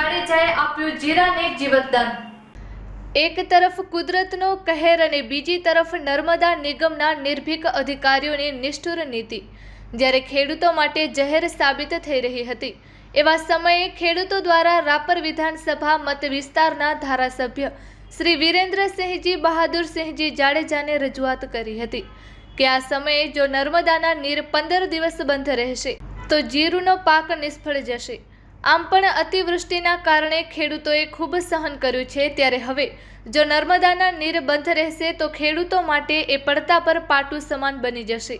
જાડેજાએ આપ્યું જીરાને જીવતદાન. એક તરફ કુદરતનો કહેર અને બીજી તરફ નર્મદા નિગમના નિર્ભીક અધિકારીઓની નિષ્ઠુર નીતિ. જ્યારે ખેડૂતો માટે જહેર સાબિત થઈ રહી હતી, એવા સમયે ખેડૂતો દ્વારા રાપર વિધાનસભા મત વિસ્તારના ધારાસભ્ય શ્રી વિરેન્દ્રસિંહજી બહાદુરસિંહજી જાડેજાને રજૂઆત કરી હતી કે આ સમયે જો નર્મદાના નીર પંદર દિવસ બંધ રહેશે, તો જીરુનો પાક નિષ્ફળ જશે. આમ પણ અતિવૃષ્ટિના કારણે ખેડૂતોએ ખૂબ સહન કર્યું છે. ત્યારે હવે જો નર્મદાના નીર બંધ રહેશે તો ખેડૂતો માટે એ પડતા પર પાટું સમાન બની જશે.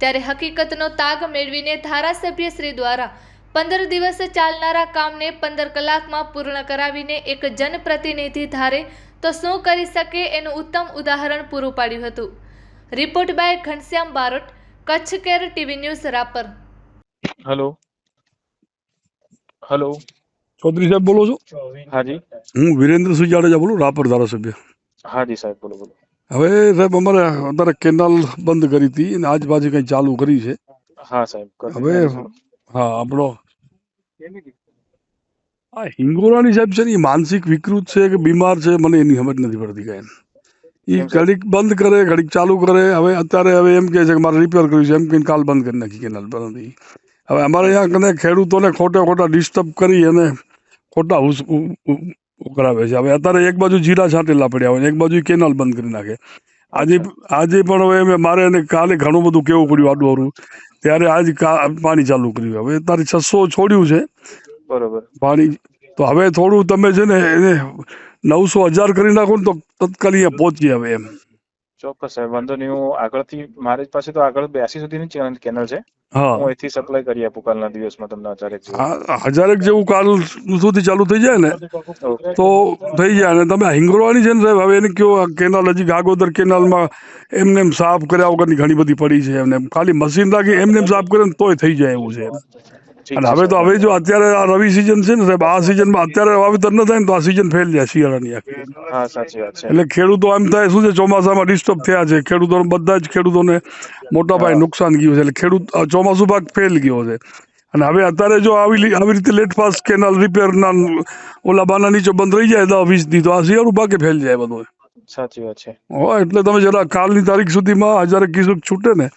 ત્યારે હકીકતનો તાગ મેળવીને ધારાસભ્ય શ્રી દ્વારા પંદર દિવસ ચાલનારા કામને પંદર કલાકમાં પૂર્ણ કરાવીને એક જનપ્રતિનિધિ ધારે તો શું કરી શકે એનું ઉત્તમ ઉદાહરણ પૂરું પાડ્યું હતું. Report by Ghanshyam Barot, Kutch care TV news Rapar. Hello hello. Chaudhary સાહેબ બોલો છો? હાજી. હું વિરેન્દ્રસિંહ જાડેજા બોલું રાપર ધારાસભ્ય. હાજી સાહેબ બોલો બોલો. હવે સાહેબ અમારે અત્યારે કેનાલ બંધ કરી હતી અને આજ પાછી કંઈ ચાલુ કરી છે. હા સાહેબ હવે હા આપણો આ હિંગોરાની સાહેબ છે ને એ માનસિક વિકૃત છે કે બીમાર છે મને એની સમજ નથી પડતી કાંઈ. એ ઘડીક બંધ કરે ઘડીક ચાલુ કરે. હવે અત્યારે હવે એમ કહે છે કે મારે રિપેર કર્યું છે એમ કહીને કાલ બંધ કરી નાખી કેનાલ બંધ હતી હવે અમારે અહીંયા કને ખેડૂતોને ખોટા ખોટા ડિસ્ટર્બ કરી અને ખોટા કરાવે છે. હવે અત્યારે એક બાજુ જીરા છાંટેલા પડ્યા હોય એક બાજુ કેનાલ બંધ કરી નાખે. આજે આજે પણ હવે મેં મારે એને કાલે ઘણું બધું કેવું પડ્યું આડું ત્યારે આજ પાણી ચાલુ કર્યું. હવે તારે છસો છોડ્યું છે. બરોબર. પાણી તો હવે થોડું તમે છે ને એને નવસો હજાર કરી નાખો ને તો તત્કાલ પહોંચી હવે એમ. ચોક્કસ સાહેબ વાંધો નહીં. હું આગળથી મારી પાસે તો આગળ બ્યાસી સુધીની ચેનલ કેનલ છે. હા. અહીંથી સપ્લાય કરી આપું કાલના દિવસમાં તમને હજારેક. હજારેક જેવું. કાલ સુધી ચાલુ થઈ જાય ને તો થઈ જાય અને તમે આ હિંગોળવાની છે ને સાહેબ હવે એને કયો કેનાલ હજી ગાગોદર કેનાલમાં એમને એમ સાફ કર્યા વગરની ઘણી બધી પડી છે એમને. એમ. ખાલી મશીન રાખી એમને એમ સાફ કરે ને તોય થઈ જાય એવું છે. અને હવે તો હવે જો અત્યારે આ રવિ સિઝન છે ને સાહેબ આ સિઝનમાં અત્યારે વાવેતર ન થાય ને તો આ સિઝન ફેલ જાય શિયાળાની આખી. એટલે ખેડૂતો એમ થાય શું છે ચોમાસામાં ડિસ્ટર્બ થયા છે. ખેડૂતો બધા જ ખેડૂતોને મોટા પાયે નુકસાન ગયું છે. એટલે ખેડૂત ચોમાસું પાક ફેલ ગયો છે. અને હવે અત્યારે જો આવી આવી રીતે લેટ પાસ કેનાલ રિપેરના ઓલા બાના નીચે બંધ રહી જાય દસ વીસ દી તો આ શિયાળું પાકે ફેલ જાય બધું. સાચી વાત છે. હા એટલે તમે જરા કાલની તારીખ સુધીમાં હજારે કિસુક છૂટે ને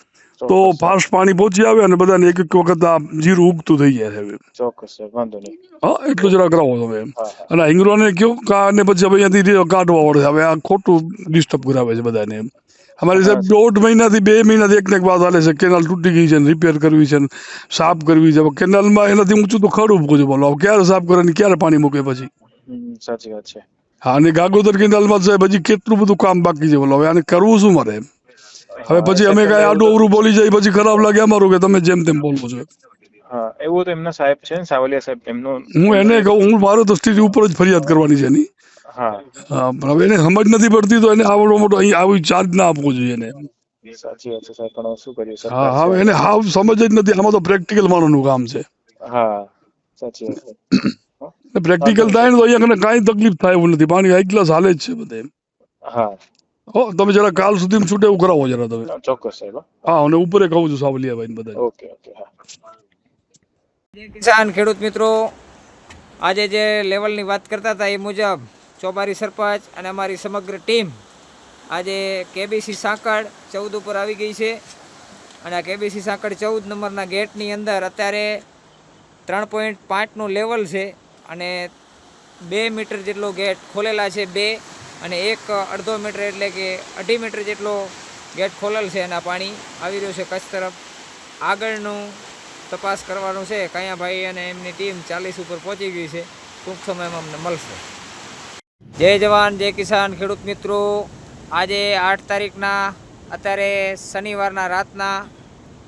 તો ફાસ્ટ પાણી પહોંચી આવે અને બધાને એક એક વખત આ જીરું ઉગતું થઈ જાય છે. ચોક્કસ વાંધો નહીં. હા એટલું જરા કરાવો તમે અને હિંગરોને કયો કા ને પછી હવે અહીંયાથી કાઢવા વળે હવે આ ખોટું ડિસ્ટર્બ કરાવે છે બધાને એમ. અમારી સાહેબ દોઢ મહિનાથી બે મહિનાથી એક ને એક વાત હાલે છે. કેનાલ તૂટી ગઈ છે ને રિપેર કરવી છે ને સાફ કરવી છે. કેનાલમાં એનાથી ઊંચું તો ખડું ઉભું છે બોલો. ક્યારે સાફ કરે ને ક્યારે પાણી મૂકે પછી? સાચી વાત છે. હા અને ગાગોદર કેનાલમાં સાહેબ હજી કેટલું બધું કામ બાકી છે બોલો. હવે આને કરવું શું મારે હવે પછી અમે કઈ આડું અવરું બોલી જાય પછી ખરાબ લાગે અમારું કે તમે જેમ તેમ બોલો છો. હા એવું તો એમના સાહેબ છે સાવલિયા સાહેબ એમનો હું એને કહું હું મારો તો સ્થિતિ ઉપર જ ફરિયાદ કરવાની છે એની. પણ હવે એને સમજ નથી પડતી તો એને આવડો મોટો અહીં આવી ચાર્જ ના આપવો જોઈએ એને. સાચી વાત છે સાહેબ પણ શું કરીએ? હા હવે એને હાવ સમજ જ નથી. આમાં તો પ્રેક્ટિકલ માણસનું કામ છે. હા સાચી વાત છે. પ્રેક્ટિકલ થાય ને તો અહીંયા કને કાંઈ તકલીફ થાય એવું નથી. પાણી હાઈ ક્લાસ હાલે જ છે બધે હા. હો તમે જરા કાલ સુધી છૂટે એવું કરાવો જરા તમે. ચોક્કસ સાહેબ હા. હા અને ઉપરે કહું છું સાવલિયાભાઈ બધા ઓકે ઓકે હા. કિસાન ખેડૂત મિત્રો આજે જે લેવલની વાત કરતા હતા એ મુજબ ચોબારી સરપંચ અને અમારી સમગ્ર ટીમ આજે કેબીસી સાંકળ ચૌદ ઉપર આવી ગઈ છે. અને આ કેબીસી સાંકળ ચૌદ નંબરના ગેટની અંદર અત્યારે ત્રણ પોઈન્ટ પાંચનું લેવલ છે અને બે મીટર જેટલો ગેટ ખોલેલા છે બે અને એક અડધો મીટર એટલે કે અઢી મીટર જેટલો ગેટ ખોલેલ છે અને પાણી આવી રહ્યું છે કચ્છ તરફ. આગળનું તપાસ કરવાનું છે. કાયાભાઈ અને એમની ટીમ ચાલીસ ઉપર પહોંચી ગઈ છે. ટૂંક સમયમાં અમને મળશે. જય જવાન, જય કિસાન ખેડૂત મિત્રો. આજે આઠ તારીખના, અત્યારે શનિવારના રાતના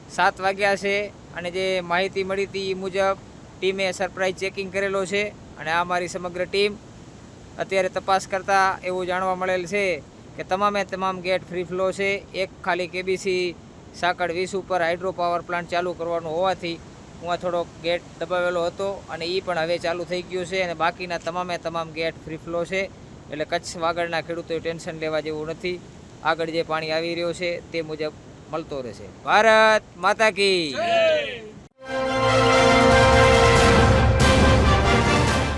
સાત વાગ્યા છે અને જે માહિતી મળી હતી એ મુજબ ટીમે સરપ્રાઇઝ ચેકિંગ કરેલો છે અને આ મારી સમગ્ર ટીમ અત્યારે તપાસ કરતાં એવું જાણવા મળેલ છે કે તમામે તમામ ગેટ ફ્રી ફ્લો છે. એક ખાલી કેબીસી સાકળ વીસ ઉપર હાઇડ્રો પાવર પ્લાન્ટ ચાલુ કરવાનું હોવાથી હું થોડોક ગેટ દબાવેલો હતો અને એ પણ હવે ચાલુ થઈ ગયું છે અને બાકીના તમામે તમામ ગેટ ફ્રી ફ્લો છે. એટલે કચ્છ વાગડના ખેડૂતોએ ટેન્શન લેવા જેવું નથી. આગળ જે પાણી આવી રહ્યો છે તે મુજબ મળતો રહેશે. ભારત માતા કી